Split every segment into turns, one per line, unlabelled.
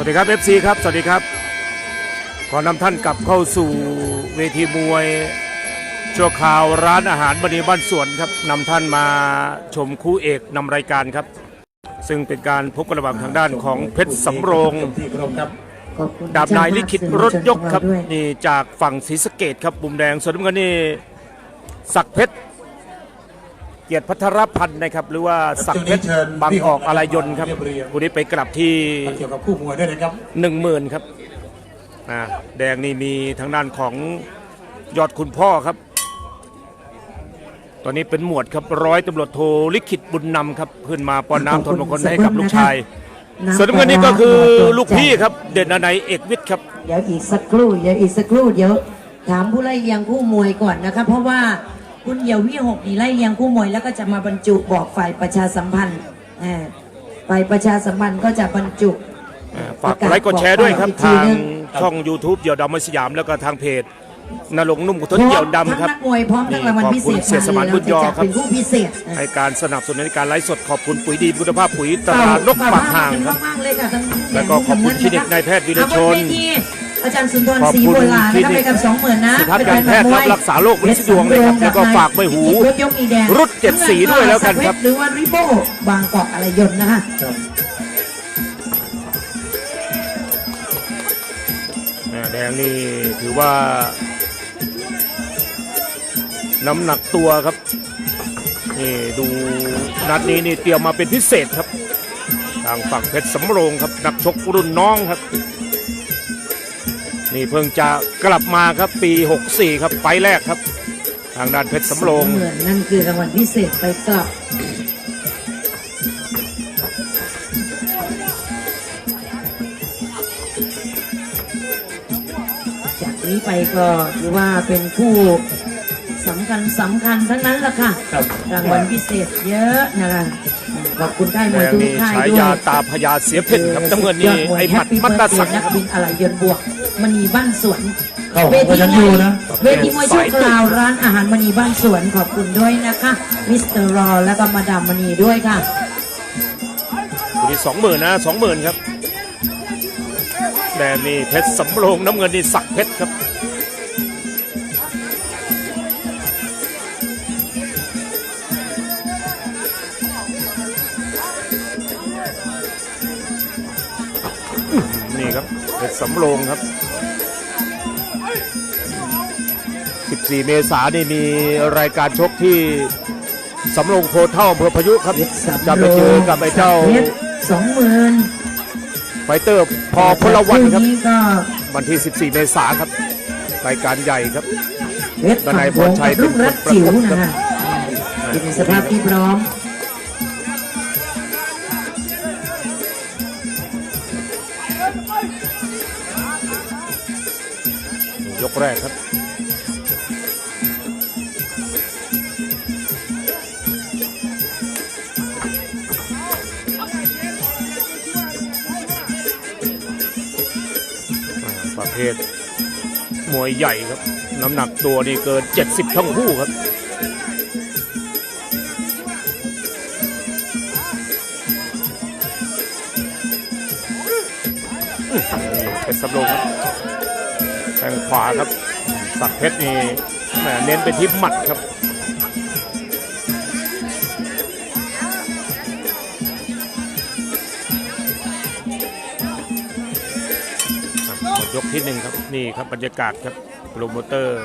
วัสดีครับ FC ครับ สวัสดีครับ ขอนำท่านกลับเข้าสู่เวทีมวยชั่วคราวร้านอาหารบณีบ้านสวนครับนำท่านมาชมคู่เอกนำรายการครับ ซึ่งเป็นการพบกันระหว่างทางด้านของเพชรสำโรง
ที่เคารพครับ
ขอบคุณ
ดาบนายลิขิตรถยกครับ
เจ้าภาพสื่อมวลชนของเราด้วย
นี่จากฝั่งศรีสะเกดครับมุมแดงส่วนน้ำเงินนี่ศักดิ์เพชร เกียรติพัทรพันธ์นะครับ หรือว่าศักดิ์เพชรบางออกอะไรยนต์ครับคู่นี้ไปกลับที่
เกี่ยวกับคู่มวยด้วยนะครับ
หนึ่งหมื่นครับอ่าแดงนี่มีทางด้านของยอดคุณพ่อครับ ตอนนี้เป็นหมวดครับร้อยตำรวจโทลิขิตบุญนำครับขึ้นมาป้อนน้ำทนมงคลให้กับลูกชายส่วนน้ำเงินนี่ก็คือลูกพี่ครับ เด่นอนัยเอกวิทย์ครับ
เดี๋ยวอีกสักครู่เดี๋ยวอีกสักครู่เดี๋ยวถามผู้ไล่เลียงคู่มวยก่อนนะครับ เพราะว่า คุณเหี่ยววิหกนี่ไล่เลียงคู่มวยแล้วก็จะมาบรรจุบอกฝ่ายประชาสัมพันธ์อ่าฝ่ายประชาสัมพันธ์ก็จะบรรจุ
ฝากกดไลค์กดแชร์ด้วยครับ
อีกที
ทาง
หนึ่ง
ช่อง YouTube เดี่ยวดำมสยาม แล้วก็ทางเพจนรงค์นุ่มกุทน
พร้อม
เดี่ยว
ทั้ง
ดำครับ
นักมวยพร้อมทั้งรางวัลพิเศษ
ขอบคุณเสียสมานบุญยอครับ
เป็นผู้พิเศษ
ให้การสนับสนุนในการไลฟ์สดขอบคุณปุ๋ยดีคุณภาพปุ๋ยตรานกปากห่างครับ
มากๆเลยค่ะทั้ง
แล้วก็ขอบคุณคลินิกนายแพทย์วีรชน
เอาบเวทีอาจารย์สุนทร
ขอบ
ศรี
คุณ
โบราณ
คลิ
นะครับ
นิ
ไป
ก
กับสองหมื่นนะ
สุทัศน์การแพทย์รับรักษาโรคมนุษย์ดวงนะครับแล้วก็ฝากใบหู
รถยกอีแดง
รุดเจ็ดสีด้วยแล้วกันครับ
หรือว่าริโบบางกอกอะไรยนต์นะคะ
ครับ
แม่แดงนี่ถือว่า น้ำหนักตัวครับนี่ดูนัดนี้นี่เตรียมมาเป็นพิเศษครับ ทางฝั่งเพชรสำโรงครับ นักชกรุ่นน้องครับ นี่เพิ่งจะกลับมาครับปี 64 ครับไฟล์แรกครับ ทางด้านเพชรสำโรง
เหมือนนั่นคือรางวัลพิเศษไปกลับจากนี้ไปก็ถือว่าเป็นคู่สำคัญสำคัญทั้งนั้นแหละค่ะ
ครับ
รางวัลพิเศษเยอะนะคะขอบคุณค่ายม
แด
วย
ง
ทุก
นี่
ค่าย
ฉา
ด้วย
ยาตาพญาเสียเพ่นครับน้ำเงินนี่
ยดมวย
ไอ้หมัด
Happy
มัตตาสัง
Birthday นักบินอะไรยนต์บวก มณีบ้านสวน
เข้า
เว
ก็
ที
ยัง
ม
อ
วย
ยู่นะ
เวทีมวยชั่วคราวร้านอาหารมณีบ้านสวนขอบคุณด้วยนะคะมิสเตอร์รอแล้วก็มาดามมณีด้วยค่ะ
คู่นี้สองหมื่นนะสองหมื่นครับแดงนี่เพชรสำโรงน้ำเงินนี่สักเพชรครับนี่ครับเพชรสำโรงครับ 14 เมษายนนี่มีรายการชกที่สำโรงโพธิ์เท่าอำเภอพายุครับ จะไปเจอกับไอ้เจ้า
เพชรสองหมื่น
ไฟเตอร์พอพลวันครับ
นี้ก็
วันที่ 14 เมษายนครับรายการใหญ่ครับ
เพชร
ด้านใน
ฝั่ง
พรชัย
กับลูกรักจิ๋วนะคะ
ครับ
อยู่ในสภาพที่พร้อม
ยกแรกครับ เทศ มวยใหญ่ครับ น้ำหนักตัวนี่เกิน 70 ทั้งคู่ครับเพชรสำโรงครับแทงขวาครับ สักเพชรนี่แหมเน้นไปที่หมัดครับ กที่หนึ่งครับนี่ครับบรรยากาศครับโปรโมเตอร์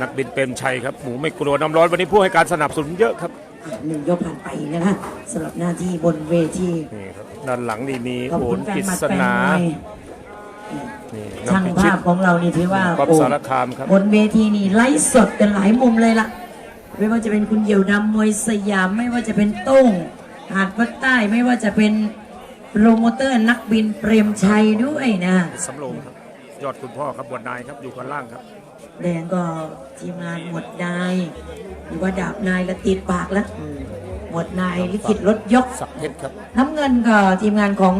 นักบินเปรมชัยครับหมูไม่กลัวน้ำร้อนวันนี้ผู้ให้การสนับสนุนเยอะครับ
หนึ่งยกผ่านไปนะคะสำหรับหน้าที่บนเวที
นี่ครับด้านหลังนี่มี
ขอบ
โอ
คุ
น
ณแฟ
กิ
นหมัด
ษ
แฟน
ณาม
วย
นี่นัก
ช่าง
พิชิ
ภา
ต
พของเรานี่ถือว่า
ป๊อป
โอ้
สารคามครับ
บนเวทีนี่ไลฟ์สดกันหลายมุมเลยล่ะ ไม่ว่าจะเป็นคุณเหยี่ยวดำมวยสยาม ไม่ว่าจะเป็นโต้งหาดวัดใต้ไม่ว่าจะเป็น โปรโมเตอร์นักบินเปรมชัยด้วยนะ
สำโรงครับ ยอดคุณพ่อครับบวชนายครับอยู่ข้างล่างครับ
แดงก็ทีมงานหมวดนายหรือว่าดาบนายละติดปากแล้วหมวดนายลิขิตรถยก
สักเพชรครับ
น้ำเงินก็ทีมงานของ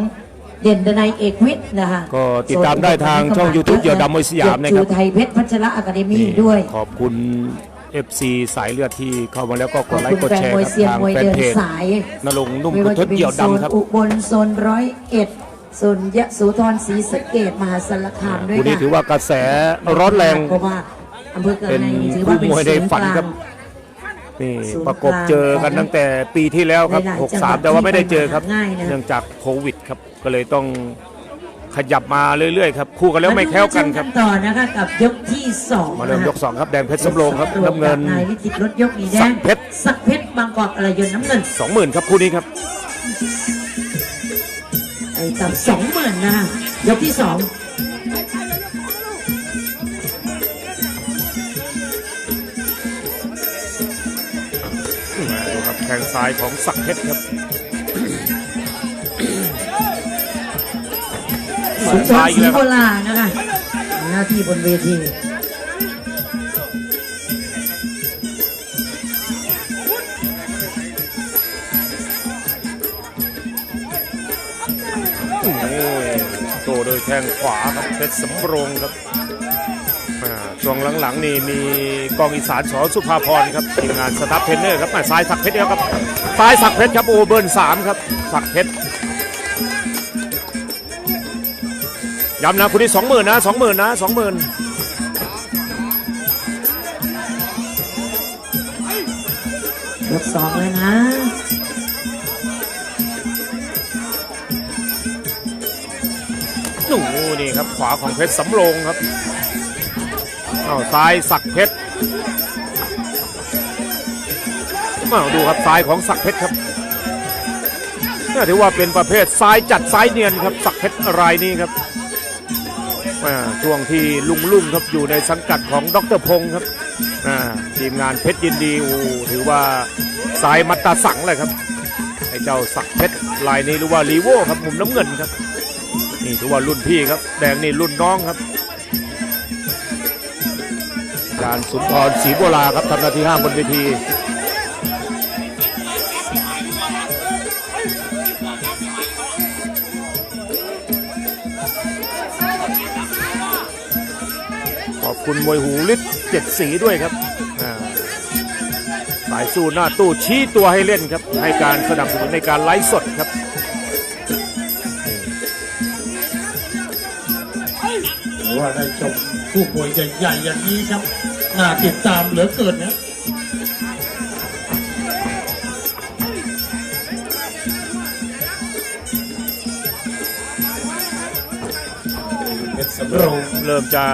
เด่นดนัยเอกวิทย์นะคะ
ก็ติดตามได้ทางช่อง YouTube เหยี่ยวดำมวยสยามนะครับ
จูไทยเพชรพัชระอะคาเดมี่
นี่
ด้วย
ขอบคุณ FC สายเลือดที่เข้ามาแล้วก็ก
ขอ
ด
บ
ไล
คุ
ค์
ณ
กด
แฟน
แชร์
มวย
ครับ
เซียน
ทาง
มวย
แฟน
เดิน
เพจ
สาย
นรงค์นุ่ม
ไม่
กุ
ว่า
ท
จะ
ด
เป็น
เดี่ยว
โซน
ดำครับ
อุบลโซนร้อยเอ็ดส่วนยะโสธรศรีสะเกดมหาสารคามด้วย
คู่นี้
ค่ะ
ถือว่ากระแสร้อนแรง
เพราะว่าอำเภอเกิด
เป็น
ในนี่ถือว่าเป็น
คู่มวยใน
ศูนย์
ฝั
ก
น
ลา
ครั
ง
บนี่
ศูนย์
ประกบ
กลาง
เจอกันตั้งแต่ปีที่แล้วครับ
หลายๆจังหวัด
63 แต่ว่าไม่ได้เจอครับ
ที่ไปมาง่ายนะ
เนื่องจากโควิดครับก็เลยต้อง ขยับมาเรื่อยๆครับคู่กันแล้วไม่แคล้วกันครับ
มาดูชมต่อนะคะกับยกที่สอง
มาเริ่มยก
นะคะ
2ครับแดงเพชรสำโรงครับน้ำเงิน
นายวิจิตรรถยกดีแด
สั
ง
กเพชร
สักเพชรบางกอกอะไรยนต์น้ำเงิน
20,000ครับคู่นี้ครับ
ไอ้กับสองหมื่นนะคะยกที่สอง
มาดูครับแข้งซ้ายของสักเพชรครับ
สุดยอ
ซ้า
ด
ยอีก
สี
แล้ว
โบ
ครับ
ราณนะคะหน้าที่บนเวที
โอ้ยโตโดยแข้งขวาครับเพชรสำโรงครับอ่าช่วงหลังๆ นี่มีกองอีสานสอสุภาพรครับทีมงานสตาฟเทรนเนอร์ครับอ่าซ้ายสักเพชรเดียวครับซ้ายสักเพชรครับโอเบิร์นสามครับสักเพชร ย้ำนะคุณนี่สองหมื่นนะสองหมื่นนะสองหมื่น
ยกสองเลยนะ
หนูนี่ครับขวาของเพชรสำโรงครับเอาซ้ายสักเพชรมาดูครับซ้ายของสักเพชรครับน่าถือว่าเป็นประเภทซ้ายจัดซ้ายเนียนครับสักเพชรรายนี้ครับอ่า ช่วงที่ลุงลุ่งครับอยู่ในสังกัดของดรพงศ์ครับทีมงานเพชรยินดีโอ้ถือว่าซ้ายมัตตาสังเลยครับไอ้เจ้าสักเพชรลายนี้หรือว่าลีโวครับมุมน้ำเงินครับนี่ถือว่ารุ่นพี่ครับ แดงนี่รุ่นน้องครับอารสุนทรศรีโบราครับทำหน้าที่ห้าบนเวที อบคุณมวยหูฤทธิ์เจ็ดสีด้วยครับอ่าสายสู้หน้าตู้ชี้ตัวให้เล่นครับ ให้การสนับสนุนในการไลฟ์สดครับ
หรือว่าได้ชมผู้ป่วยใหญ่ๆอย่างนี้ครับน่าติดตามเหลือเกินนะเพชรสำโรง
เริ่มจะ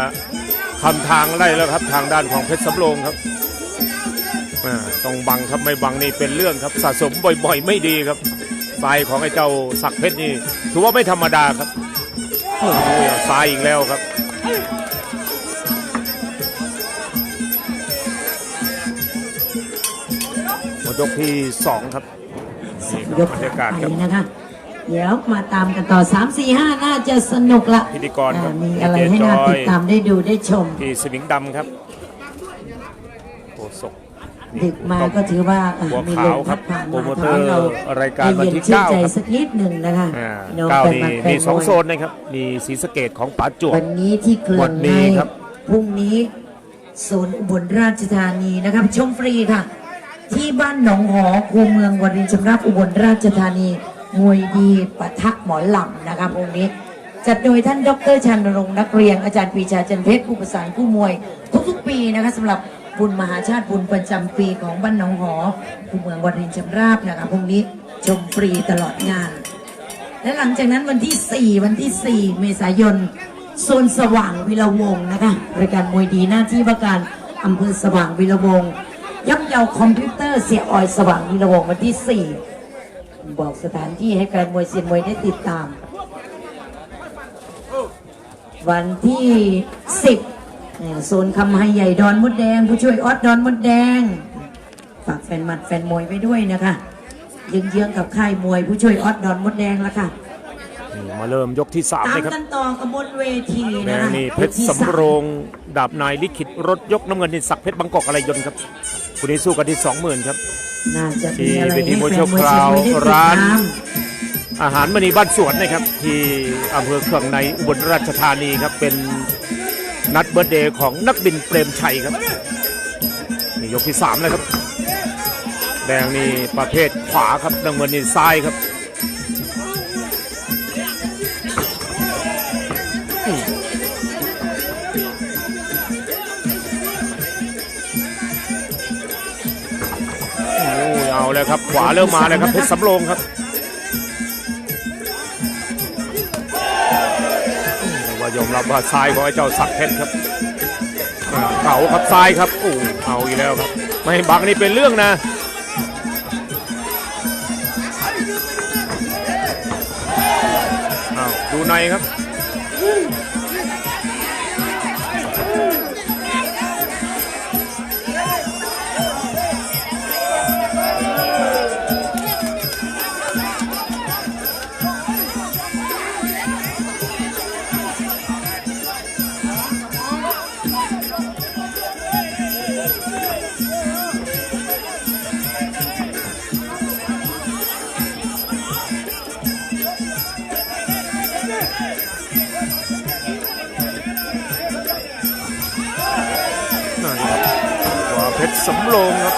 ทำทางไล่แล้วครับทางด้านของเพชรสำโรงครับอ่าต้องบังครับไม่บังนี่เป็นเรื่องครับสะสมบ่อยๆ ไม่ดีครับทรายของไอ้เจ้าศักดิ์เพชรนี่ถือว่าไม่ธรรมดาครับโอ้โหทรายอีกแล้วครับหมดยกที่สองครับนี่ครับ
ยก
บรรยากาศ
ไป
ครับ
นะคะ เดี๋ยวมาตามกันต่อ 3 4 5 น่าจะสนุกละ
พิธีกรครับ
อ่ามีอะไรให้น่าติดตามได้ดูได้ชม
ที่สมิงดำครับโคศก
ดึกมาก็ถือว่าอะ
บัว
มี
ขา
ล
ว
ม
ครั
พั
บ
ดผ่าน
โปร
มา
โมเต
ทำ
อ
ให้
ร์
เรา
รายการวันที่
ได้เย็นชื่น
เก้า
ใจ
ครับ
สักนิดหนึ่งนะคะ
อ่า
พี่น้อง
เก้า
แฟน
นี่
บัตรแฟ
มี
น
สอง
มวย
โซนนะครับ มีศรีสะเกดของป๋าจวบ
วันนี้ที่เกลื
วั
อน
นี้
ใน
ครับ
พรุ่งนี้ศูนย์อุบลราชธานีนะครับชมฟรีค่ะ ที่บ้านหนองหอคูเมืองวรินทร์ชำราบอุบลราชธานี มวยดีปะทะหมอหลำนะครับพรุ่งนี้ จัดโดยท่านดรชันรงค์นักเรียนอาจารย์ปีชาจันเพชรผู้ประสานผู้มวย ทุกๆปีนะคะสำหรับบุญมหาชาติบุญประจำปีของบ้านหนองหอคูเมืองวรินชำราบนะคะพรุ่งนี้ชมฟรีตลอดงาน และหลังจากนั้นวันที่ 4 วันที่ 4 เมษายนโซนสว่างวิรวงนะคะรายการมวยดีหน้าที่ว่าการอำเภอสว่างวิรวงย่ำเยาคอมพิวเตอร์เสียออยสว่างวิรวงวันที่ 4 บอกสถานที่ให้แฟนมวยเซียนมวยได้ติดตาม วันที่ 10เนี่ยโซนคำไฮใหญ่ดอนมดแดง ผู้ช่วยออสดอนมดแดง ฝากแฟนหมัดแฟนมวยไปด้วยนะคะเยื้องๆกับค่ายมวยผู้ช่วยออสดอนมดแดงแล้วค่ะ
นี่มาเริ่มยกที่สาม
ตาม
นะครับ
กันต่อกับบนเวที
แด
นะ
ง
คะ
นี่เพชร
ที่
สำโรงดาบนายลิขิตรถยกน้ำเงินนี่ศักดิ์เพชรบางกอกอะไรยนต์ครับคุณนี้สู้กันที่สองหมื่นครับ
น่าจะมีอะไร
ที่เวที
ให้
มวย
แฟน
ชั่ว
มวย
ค
เชีย
ราว
ร์มวยได้ติด
ร้าน
ตาม
อาหารมณีบ้านสวนนะครับ ที่อำเภอเครื่องในอุบลราชธานีครับเป็นนัดเบิร์ธเดย์ของนักบินเปรมชัยครับนี่ยกที่สามเลยครับ แดงนี่ประเภทขวาครับน้ำเงินนี่ซ้ายครับโแล้วครับ ขวาเริ่มมาแล้วครับเพชรสำโรงครับว่ายอมรับว่าซ้ายของไอ้เจ้าสักดิ์เพชรครับเก่าครับซ้ายครับโอ้เอาอีกแล้วครับ ไม่ให้บังนี่เป็นเรื่องนะดูในครับ นั่นครับขวาเพชรสำโรงครับ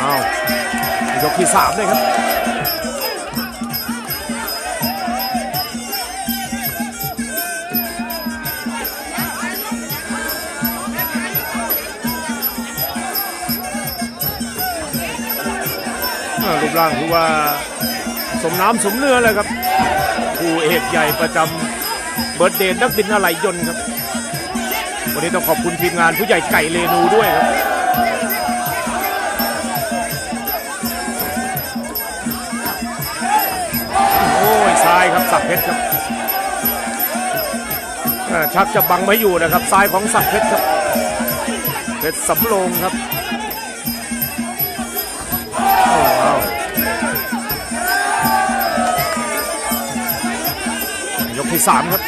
เอายกที่สามเลยครับอ่ารูปร่างคือว่าสมน้ำสมเนื้อเลยครับ ผู้เอกใหญ่ประจำเบิร์ดเดย์นักบินอะไรยนต์ครับ วันนี้ต้องขอบคุณทีมงานผู้ใหญ่ไก่เรนูด้วยครับโอ้ยซ้ายครับสักเพชรครับชักจะบังไม่อยู่นะครับซ้ายของสักเพชรครับเพชรสำโรงครับ ที่สามครับ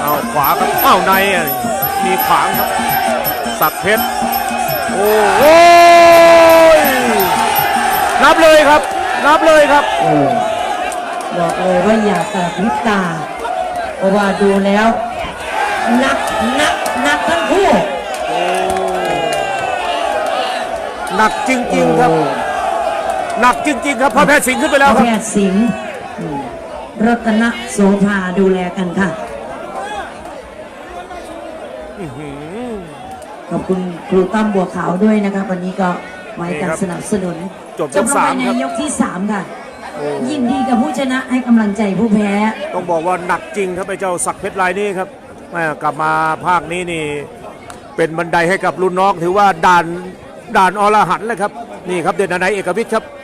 เอาขวาครับเอ้าในอะมีขวางครับ สักเพชร โอ้โหนับเลยครับ นับเลยครับ
โอ้บอกเลยว่าอย่ากระพริบตา เพราะว่าดูแล้วหนักหนักหนักทั้งคู่
หนักจริง ๆ ครับ หนักจริง ๆ ครับพระแพทย์สิงห์ขึ้นไปแล้ว
พ
ค
ระ
รับ
แพทย์สิงห์อืมรัตนโสภาดูแลกันค่ะ ขอบคุณครูตั้มบัวขาวด้วยนะครับวันนี้ก็มาให้การสนับสนุน
จบยก
ลง
สาม
ไปใน
ครับ
ยกที่สามค่ะ
โอ้
ยินดีกับผู้ชนะให้กำลังใจผู้แพ้
ต้องบอกว่าหนักจริงครับไอ้เจ้าสักเพชรลายนี้ครับแม่กลับมาภาคนี้นี่ เป็นบันไดให้กับรุ่นน้องถือว่าด่านด่านอรหันต์เลยครับ นี่ครับเด่นนายเอกวิทย์ครับ
ต่อไปคู่ไหน